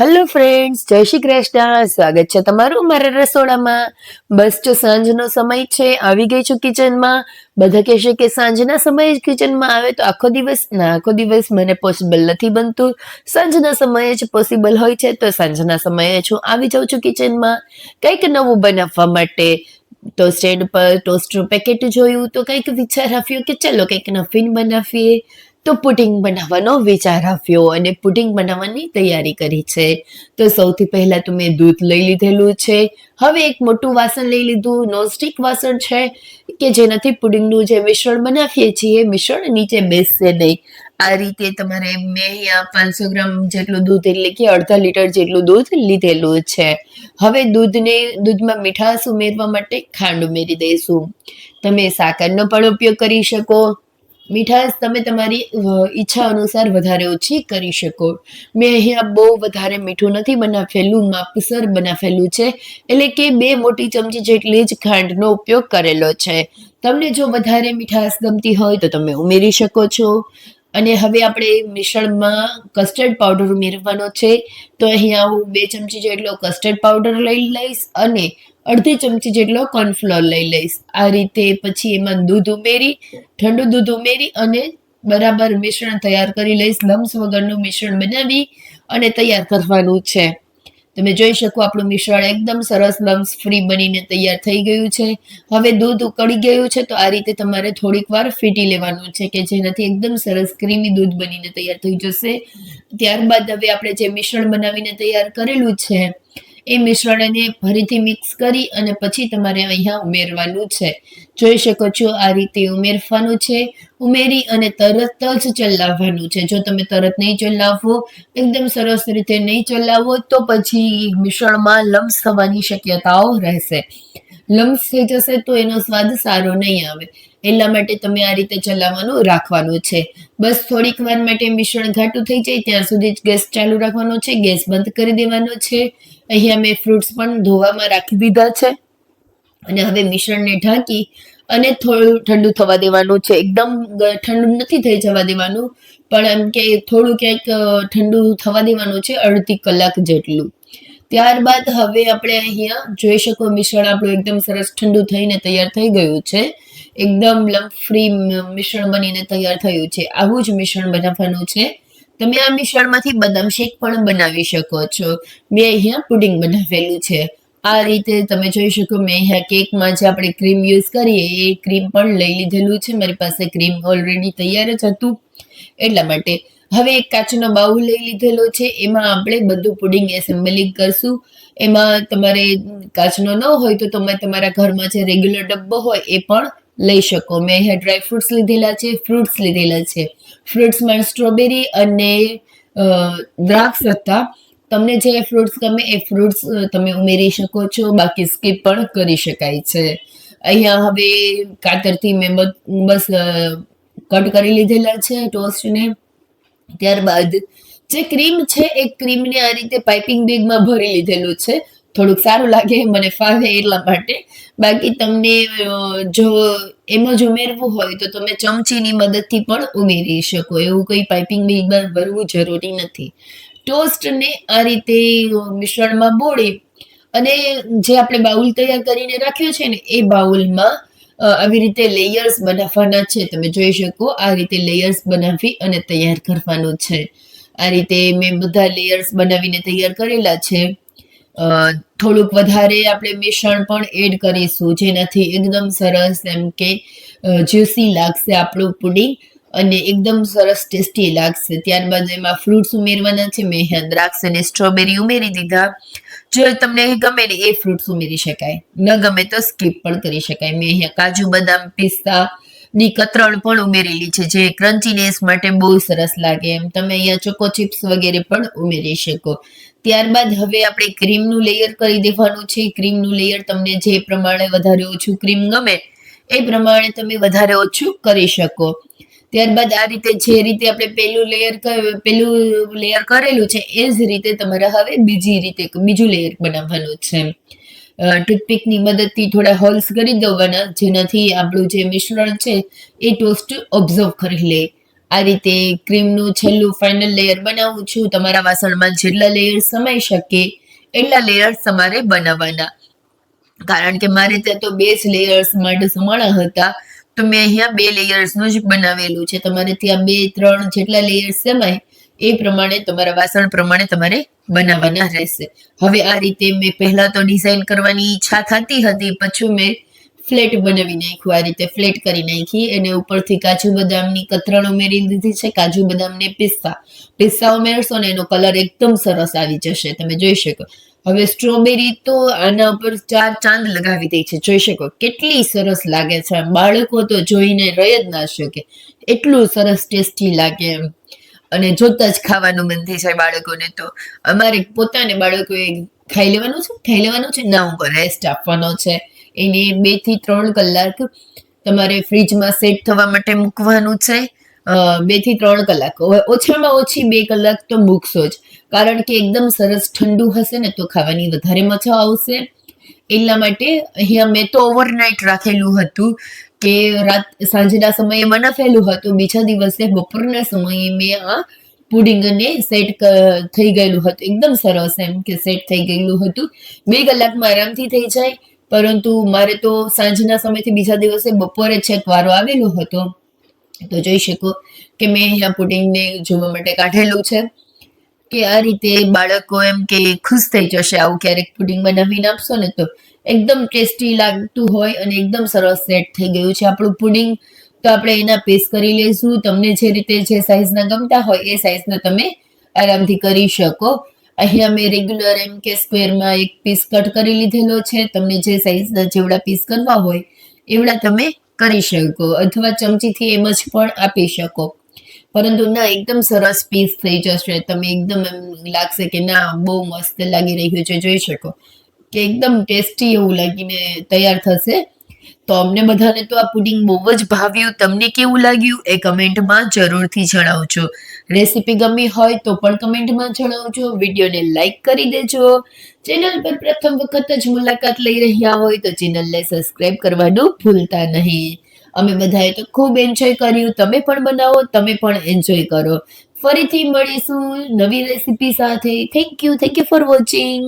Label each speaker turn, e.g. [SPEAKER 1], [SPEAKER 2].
[SPEAKER 1] Hello friends જય શ્રી કૃષ્ણ. સ્વાગત છે તમારું મારા રસોડામાં. બસ જો સાંજનો સમય છે, આવી ગઈ છું કિચનમાં. બધા કહેશે કે સાંજના સમયે જ કિચનમાં આવે તો આખો દિવસ? ના, આખો દિવસ મને પોસિબલ નથી બનતું. સાંજના સમયે જ પોસિબલ હોય છે તો સાંજના સમયે જ હું આવી જાઉં છું કિચનમાં. કંઈક નવું બનાવવા માટે ટોસ્ટેડ પર ટોસ્ટનું પેકેટ જોયું, તો કંઈક વિચાર આવ્યો કે ચલો કંઈક નફીન બનાવીએ. તો પુડિંગ બનાવવાનો વિચાર આવ્યો અને પુડિંગ બનાવવાની તૈયારી કરી છે. તો સૌથી પહેલા તો મેં દૂધ લઈ લીધેલું છે. હવે એક મોટું વાસણ લઈ લીધું, નોનસ્ટિક વાસણ છે, કે જેનાથી પુડિંગનું જે મિશ્રણ બનાવીએ છીએ, મિશ્રણ નીચે બેસશે નહીં. આ રીતે તમારે મેં અહીંયા પાંચસો ગ્રામ જેટલું દૂધ, એટલે કે અડધા લીટર જેટલું દૂધ લીધેલું છે. હવે દૂધને, દૂધમાં મીઠાશ ઉમેરવા માટે ખાંડ ઉમેરી દઈશું. તમે સાકરનો પણ ઉપયોગ કરી શકો. મીઠાશ તમે તમારી ઈચ્છા અનુસાર વધારે ઓછી કરી શકો. મેં અહીંયા બહુ વધારે મીઠું નથી બનાવેલું, માપસર બનાવેલું છે. એટલે કે બે મોટી ચમચી જેટલી જ ખાંડનો ઉપયોગ કરેલો છે. તમને જો વધારે મીઠાશ ગમતી હોય તો તમે ઉમેરી શકો છો. અને હવે આપણે મિશ્રણમાં કસ્ટર્ડ પાવડર ઉમેરવાનો છે. તો અહીંયા હું બે ચમચી જેટલો કસ્ટર્ડ પાવડર લઈ લઈશ અને અડધી ચમચી જેટલો કોર્નફ્લોર લઈ લઈશ. આ રીતે પછી એમાં દૂધ ઉમેરી, ઠંડુ દૂધ ઉમેરી અને બરાબર મિશ્રણ તૈયાર કરી લઈશ. લમ્સ વગરનું મિશ્રણ બનાવી અને તૈયાર કરવાનું છે. તમે જોઈ શકો આપણું મિશ્રણ એકદમ સરસ લમ્સ ફ્રી બનીને તૈયાર થઈ ગયું છે. હવે દૂધ ઉકળી ગયું છે તો આ રીતે તમારે થોડીક વાર ફીટી લેવાનું છે કે જેનાથી એકદમ સરસ ક્રીમી દૂધ બનીને તૈયાર થઈ જશે. ત્યારબાદ હવે આપણે જે મિશ્રણ બનાવીને તૈયાર કરેલું છે એ મિશ્રણને ફરીથી મિક્સ કરી અને પછી તમારે અહીંયા ઉમેરવાનું છે. જોઈ શકો છો આ રીતે ઉમેરવાનું છે. ઉમેરી અને તરત જ ચલાવવાનું છે. જો તમે તરત નહીં ચલાવો, એકદમ સરસ રીતે નહીં ચલાવો, તો પછી મિશ્રણમાં લમ્સ થવાની શક્યતાઓ રહેશે. લમ્સ થઈ જશે તો એનો સ્વાદ સારો નહીં આવે. એટલા માટે તમે આ રીતે ચલાવવાનું રાખવાનું છે. બસ થોડીક વાર માટે મિશ્રણ ઘાટું થઈ જાય, ત્યાં સુધી ગેસ ચાલુ રાખવાનો છે. ગેસ બંધ કરી દેવાનો છે. અહીંયા મેં ફ્રૂટ્સ પણ ધોવામાં રાખી દીધા છે. અને હવે મિશ્રણને ઢાંકી અને થોડું ઠંડુ થવા દેવાનું છે. એકદમ ઠંડુ નથી થઈ જવા દેવાનું, પણ એમ કે થોડું ક્યાંક ઠંડુ થવા દેવાનું છે, અડધી કલાક જેટલું. ત્યારબાદ હવે આપણે અહીંયા જોઈ શકો મિશ્રણ આપણું એકદમ સરસ ઠંડુ થઈને તૈયાર થઈ ગયું છે. એકદમ લમ્પ ફ્રી મિશ્રણ બનીને તૈયાર થયું છે. આવું જ મિશ્રણ બનાવવાનું છે. તમે આ મિશ્રણમાંથી બદામ શેક પણ બનાવી શકો છો. મેં અહીંયા પુડિંગ બનાવેલું છે. આ રીતે તમે જોઈ શકો, મેં અહીંયા કેકમાં જે આપણે ક્રીમ યુઝ કરીએ એ ક્રીમ પણ લઈ લીધેલું છે. મારી પાસે ક્રીમ ઓલરેડી તૈયાર જ હતું. એટલા માટે હવે એક કાચનો બાઉલ લઈ લીધેલો છે. એમાં આપણે બધું પુડિંગ એસેમ્બલિંગ કરશું. એમાં તમારે કાચનો ન હોય તો તમે તમારા ઘરમાં જે રેગ્યુલર ડબ્બો હોય એ પણ લઈ શકો. મેં અહીંયા ડ્રાય ફ્રૂટ્સ લીધેલા છે ફ્રૂટ્સ લીધેલા છે. ફ્રૂટ્સમાં સ્ટ્રોબેરી અને દ્રાક્ષ હતા. તમને જે ફ્રૂટ્સ ગમે એ ફ્રૂટ્સ તમે ઉમેરી શકો છો. બાકી સ્કીપ પણ કરી શકાય છે. અહીંયા હવે કાતરથી મેં બસ કટ કરી લીધેલા છે ટોસ્ટને. ત્યારબાદ જે ક્રીમ છે એ ક્રીમને આ રીતે પાઇપિંગ બેગમાં ભરી લીધેલું છે. થોડુંક સારું લાગે મને ફાવે એટલા માટે. બાકી તમને જો એમ જ ઉમેરવું હોય તો તમે ચમચીની મદદથી પણ ઉમેરી શકો. એવું કંઈ પાઇપિંગ બેગમાં ભરવું જરૂરી નથી. ટોસ્ટને આ રીતે મિશ્રણમાં બોળી અને જે આપણે બાઉલ તૈયાર કરીને રાખ્યો છે ને, એ બાઉલમાં આવી રીતે લેયર્સ બનાવવાના છે. તમે જોઈ શકો, આ રીતે લેયર્સ બનાવી અને તૈયાર કરવાનું છે. આ રીતે મેં બધા લેયર્સ બનાવીને તૈયાર કરેલા છે. થોડુંક વધારે આપણે મિશ્રણ પણ એડ કરીશું, જેનાથી એકદમ સરસ એમ કે જ્યુસી લાગશે આપણું પુડિંગ અને એકદમ સરસ ટેસ્ટી લાગશે. ત્યારબાદ એમાં ફ્રૂટ્સ ઉમેરવાના છે મેં દ્રાક્ષ અને સ્ટ્રોબેરી ઉમેરી દીધા. જો તમને ગમે ને એ ફ્રૂટ્સ ઉમેરી શકાય, ન ગમે તો સ્કીપ પણ કરી શકાય. મેં અહીંયા કાજુ, બદામ, પિસ્તા ની કતરણ પણ ઉમેરેલી છે, જે ક્રન્ચીનેસ માટે બહુ સરસ લાગે એમ. તમે અહીંયા ચોકો ચિપ્સ વગેરે પણ ઉમેરી શકો. ત્યારબાદ હવે આપણે ક્રીમનું લેયર કરી દેવાનું છે. ક્રીમનું લેયર તમને જે પ્રમાણે વધારે ઓછું ક્રીમ ગમે, એ પ્રમાણે તમે વધારે ઓછું કરી શકો. ત્યારબાદ આ રીતે જે રીતે આપણે પેલું લેયર પેલું લેયર કરેલું છે, એ જ રીતે તમારે હવે બીજી રીતે બીજું લેયર બનાવવાનું છે. ટૂથપીકની મદદથી થોડા હોલ્સ કરી દેવાના, જેનાથી આપણું જે મિશ્રણ છે, એ ટોસ્ટ ઓબ્ઝર્વ કરી લે. આ રીતે ક્રીમનું છેલ્લું ફાઇનલ લેયર બનાવું છું. તમારા વાસણમાં જેટલા લેયર સમાઈ શકે, એટલા લેયર્સ તમારે બનાવવાના. કારણ કે મારે ત્યાં તો બે જ લેયર્સ માટે સમાણા હતા. તો મેં અહીંયા બે લેયર્સનું જ બનાવેલું છે. તમારે ત્યાં બે, ત્રણ જેટલા લેયર્સ સમાય એ પ્રમાણે, તમારા વાસણ પ્રમાણે તમારે બનાવવાના રહેશે. હવે આ રીતે મેં પહેલા તો ડિઝાઇન કરવાની ઈચ્છા થતી હતી, પછી મેં ફ્લેટ બનાવી નાખ્યું. આ રીતે ફ્લેટ કરી નાખી, એને ઉપરથી કાજુ બદામની કતરણ ઉમેરી દીધી છે. કાજુ બદામને પિસ્તા. પિસ્તા ઉમેરશો ને એનો કલર એકદમ સરસ આવી જશે. તમે જોઈ શકો. હવે સ્ટ્રોબેરી તો આના ઉપર ચાર ચાંદ લગાવી દે છે. જોઈ શકો. કેટલી સરસ લાગે છે. બાળકો તો જોઈને રહી જ ના શકે. એટલું સરસ ટેસ્ટી લાગે એમ. અને જોતા જ ખાવાનું મન થઈ જાય બાળકોને તો. અમારે પોતાને બાળકોએ ખાઈ લેવાનું છે, ખાઈ લેવાનું છે, ના ઉપર રેસ્ટ આપવાનો છે. એને બેથી ત્રણ કલાક તમારે ફ્રીજમાં સેટ થવા માટે મૂકવાનું છે. બેથી ત્રણ કલાક. ઓછામાં ઓછી બે કલાક તો મૂકશો જ. કારણ કે એકદમ સરસ ઠંડુ હશે ને તો ખાવાની વધારે મજા આવશે. એટલા માટે અહીંયા મેં તો ઓવરનાઇટ રાખેલું હતું. કે રાત, સાંજના સમયે બનાવેલું હતું. બીજા દિવસે બપોરના સમયે મેં આ પુડિંગને સેટ થઈ ગયેલું હતું. એકદમ સરસ એમ કે સેટ થઈ ગયેલું હતું. બે કલાકમાં આરામથી થઈ જાય. પરંતુ મારે તો સાંજના સમયથી બીજા દિવસે બપોરે છેક વારો આવેલો હતો. તો જોઈ શકો કે મેં અહીંયા પુડિંગને જોવા માટે કાઢેલું છે. કે આ રીતે બાળકો એમ કે ખુશ થઈ જશે આવું ક્યારેક પુડિંગ બનાવીને આપશો ને તો એકદમ ટેસ્ટી લાગતું હોય અને એકદમ સરસ સેટ થઈ ગયું છે. આપણું પુડિંગ તો આપણે એના પીસ કરી લઈશું. તમને જે રીતે જે સાઇઝના ગમતા હોય એ સાઇઝના તમે આરામથી કરી શકો. અહીંયા મેં રેગ્યુલર એમ કે સ્ક્વેરમાં એક પીસ કટ કરી લીધેલો છે. તમને જે સાઇઝના જેવડા પીસ કરવા હોય એવડા તમે કરી શકો અથવા ચમચીથી એમ જ પણ આપી શકો. પરંતુ ના, એકદમ સરસ પીસ થઈ જશે. તમે એકદમ એમ લાગશે કે ના, બહુ મસ્ત લાગી રહ્યું છે. જોઈ શકો. કે એકદમ ટેસ્ટી એવું લાગીને તૈયાર થશે. તો અમને બધાને તો આ પુડિંગ બહુ જ ભાવ્યું. તમને કેવું લાગ્યું એ કમેન્ટમાં જરૂરથી જણાવજો. રેસીપી ગમી હોય તો પણ કમેન્ટમાં જણાવજો. વિડીયોને લાઈક કરી દેજો. ચેનલ પર પ્રથમ વખત જ મુલાકાત લઈ રહ્યા હોય તો ચેનલને સબસ્ક્રાઇબ કરવાનું ભૂલતા નહીં. અમે બધાએ તો ખૂબ એન્જોય કર્યું. તમે પણ બનાવો, તમે પણ એન્જોય કરો. ફરીથી મળીશું નવી રેસીપી સાથે. Thank you thank you for watching